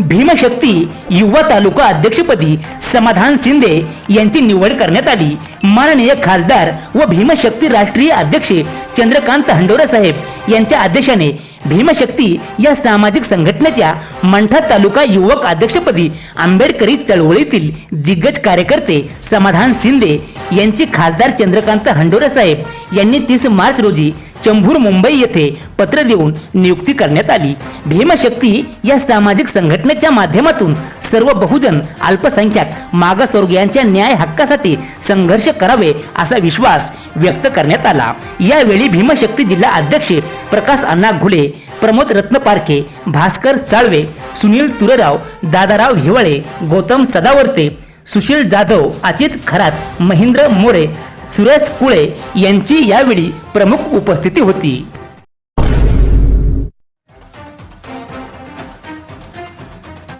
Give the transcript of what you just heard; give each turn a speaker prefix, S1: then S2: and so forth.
S1: भीमशक्ती युवा तालुका अध्यक्षपदी समाधान शिंदे यांची निवड करण्यात आली. माननीय खासदार व भीमशक्ती राष्ट्रीय अध्यक्ष चंद्रकांत हंडोरा साहेब यांच्या आदेशाने भीमशक्ती या सामाजिक संघटनेच्या मंठा तालुका युवक अध्यक्षपदी आंबेडकरी चळवळीतील दिग्गज कार्यकर्ते समाधान शिंदे यांची खासदार चंद्रकांत हंडोरा साहेब यांनी तीस मार्च रोजी चंभूर मुंबई येथे पत्र देऊन नियुक्ती करण्यात आली. भीमशक्ती या सामाजिक संघटनेच्या माध्यमातून सर्व बहुजन अल्पसंख्याक मागासवर्गीयांच्या न्याय हक्कासाठी संघर्ष करावे असा विश्वास व्यक्त करण्यात आला. यावेळी भीमशक्ती जिल्हा अध्यक्ष प्रकाश अण्णा घुले प्रमोद रत्नपारखे भास्कर चाळवे सुनील तुरेराव दादाराव हिवाळे गौतम सदावर्ते सुशील जाधव अजित खरात महेंद्र मोरे सुरेश कुळे यांची यावेळी प्रमुख उपस्थिती होती.